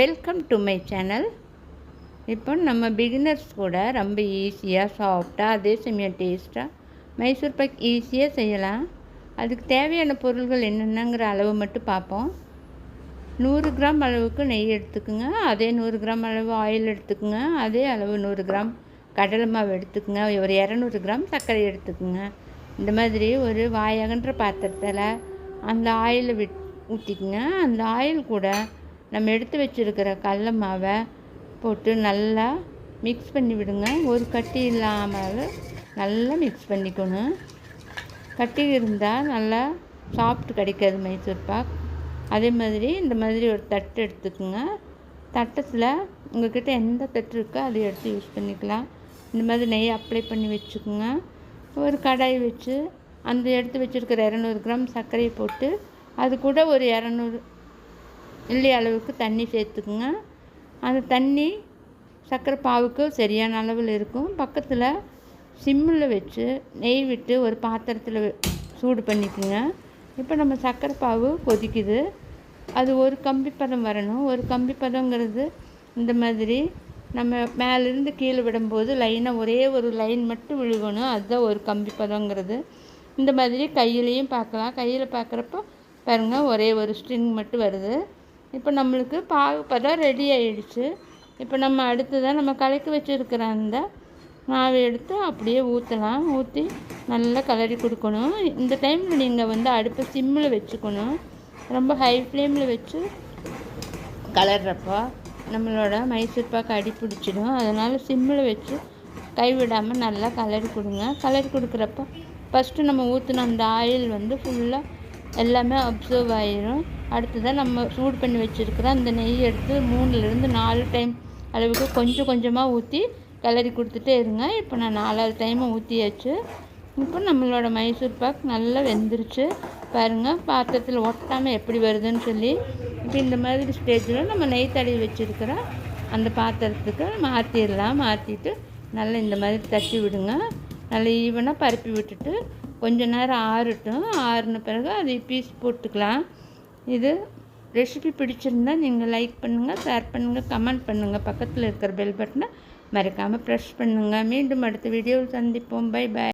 Welcome to my channel இப்போ நம்ம beginners கூட ரொம்ப ஈஸியாக சாஃப்டாக அதே சமயம் டேஸ்ட்டாக மைசூர் பாக் ஈஸியாக செய்யலாம். அதுக்கு தேவையான பொருள்கள் என்னென்னங்கிற அளவு மட்டும் பார்ப்போம். நூறு கிராம் அளவுக்கு நெய் எடுத்துக்குங்க. அதே நூறு கிராம் அளவு ஆயில் எடுத்துக்குங்க. அதே அளவு நூறு கிராம் கடலை மாவு எடுத்துக்குங்க. ஒரு இரநூறு கிராம் சர்க்கரை எடுத்துக்குங்க. இந்த மாதிரி ஒரு வாயகன்ற பாத்திரத்தில் அந்த ஆயிலை விட் ஊற்றிக்குங்க அந்த ஆயில் கூட நம்ம எடுத்து வச்சுருக்கிற கடல மாவை போட்டு நல்லா மிக்ஸ் பண்ணி விடுங்க. ஒரு கட்டி இல்லாமல் நல்லா மிக்ஸ் பண்ணிக்கணும். கட்டி இருந்தால் நல்லா சாஃப்ட் கிடைக்காது மைசூர் பாக். அதே மாதிரி இந்த மாதிரி ஒரு தட்டு எடுத்துக்கோங்க. தட்டத்தில் உங்கள்கிட்ட எந்த தட்டு இருக்கோ அதை எடுத்து யூஸ் பண்ணிக்கலாம். இந்த மாதிரி நெய் அப்ளை பண்ணி வச்சுக்கோங்க. ஒரு கடாய் வச்சு அந்த எடுத்து வச்சுருக்கிற இரநூறு கிராம் சர்க்கரையை போட்டு அது கூட ஒரு இரநூறு இல்லைய அளவுக்கு தண்ணி சேர்த்துக்குங்க. அந்த தண்ணி சர்க்கரை பாவுக்கு சரியான அளவில் இருக்கும். பக்கத்தில் சிம்மில் வச்சு நெய் விட்டு ஒரு பாத்திரத்தில் சூடு பண்ணிக்கோங்க. இப்போ நம்ம சர்க்கரை பாவு கொதிக்குது. அது ஒரு கம்பி பதம் வரணும். ஒரு கம்பி பதங்கிறது இந்த மாதிரி நம்ம மேலேருந்து கீழே விடும்போது லைனாக ஒரே ஒரு லைன் மட்டும் விழுகணும். அதுதான் ஒரு கம்பி பதங்கிறது இந்த மாதிரி கையிலையும் பார்க்கலாம். கையில் பார்க்குறப்போ பாருங்கள் ஒரே ஒரு ஸ்ட்ரிங் மட்டும் வருது. இப்போ நம்மளுக்கு பாகு பதம் ரெடி ஆயிடுச்சு. இப்போ நம்ம அடுத்ததாக நம்ம கலக்கி வச்சுருக்கிற அந்த மாவை எடுத்து அப்படியே ஊற்றலாம் ஊற்றி நல்லா கலரி கொடுக்கணும். இந்த டைமில் நீங்கள் வந்து அடுப்பை சிம்மில் வச்சுக்கணும். ரொம்ப ஹை ஃப்ளேமில் வச்சு கலர்றப்போ நம்மளோட மைசூர் பாக்கு அடி பிடிச்சிடும். அதனால் சிம்மில் வச்சு கைவிடாமல் நல்லா கலரி கொடுங்க. கலரி கொடுக்குறப்ப ஃபஸ்ட்டு நம்ம ஊற்றின அந்த ஆயில் வந்து ஃபுல்லாக எல்லாமே அப்சர்வ் ஆயிரும். அடுத்ததாக நம்ம சூடு பண்ணி வச்சுருக்கிற அந்த நெய் எடுத்து மூணுலேருந்து நாலு டைம் அளவுக்கு கொஞ்சம் கொஞ்சமாக ஊற்றி கிளறி கொடுத்துட்டே இருங்க. இப்போ நான் நாலாவது டைமும் ஊற்றியாச்சு இப்போ நம்மளோட மைசூர் பாக் நல்லா வெந்துருச்சு. பாருங்கள் பாத்திரத்தில் ஒட்டாமல் எப்படி வருதுன்னு சொல்லி. இப்போ இந்த மாதிரி ஸ்டேஜில் நம்ம நெய் தடவி வச்சுருக்கிற அந்த பாத்திரத்துக்கு மாற்றிடலாம் மாற்றிட்டு நல்லா இந்த மாதிரி தட்டி விடுங்க. நல்லா ஈவனாக பரப்பி விட்டுட்டு கொஞ்ச நேரம் ஆறட்டும். ஆறின பிறகு அதை பீஸ் போட்டுக்கலாம். இது ரெசிபி பிடிச்சிருந்தா நீங்கள் லைக் பண்ணுங்கள் ஷேர் பண்ணுங்கள் கமெண்ட் பண்ணுங்கள் பக்கத்தில் இருக்கிற பெல் பட்டனை மறக்காமல் ப்ரெஸ் பண்ணுங்கள் மீண்டும் அடுத்த வீடியோவில் சந்திப்போம். Bye bye